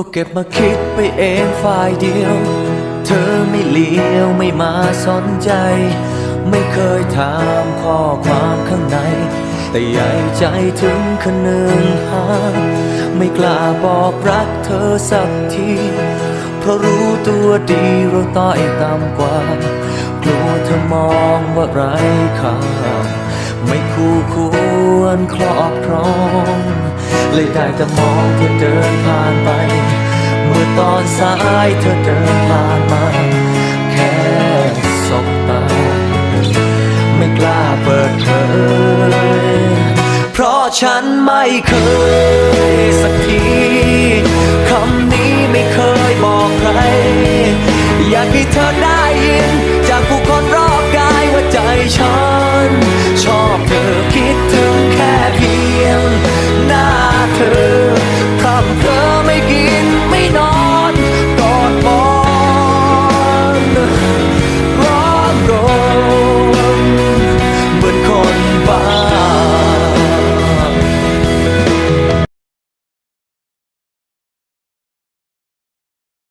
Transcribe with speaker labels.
Speaker 1: ก็เก็บมาคิดไปเองฝ่ายเดียว เธอไม่เลี้ยวไม่มาสนใจ ไม่เคยถามข้อความข้างใน แต่ใหญ่ใจถึงขนึงหา ไม่กล้าบอกรักเธอสักที เพราะรู้ตัวดีเราต้อยต่ำกว่า กลัวเธอมองว่าไร้ค่าไม่คู่ควรครอบครอง เลยได้แต่มองเธอเดินผ่านไป เมื่อตอนสายเธอเดินผ่านมา แค่สบตา ไม่กล้าเปิดเผยเพราะฉันไม่เคยสักที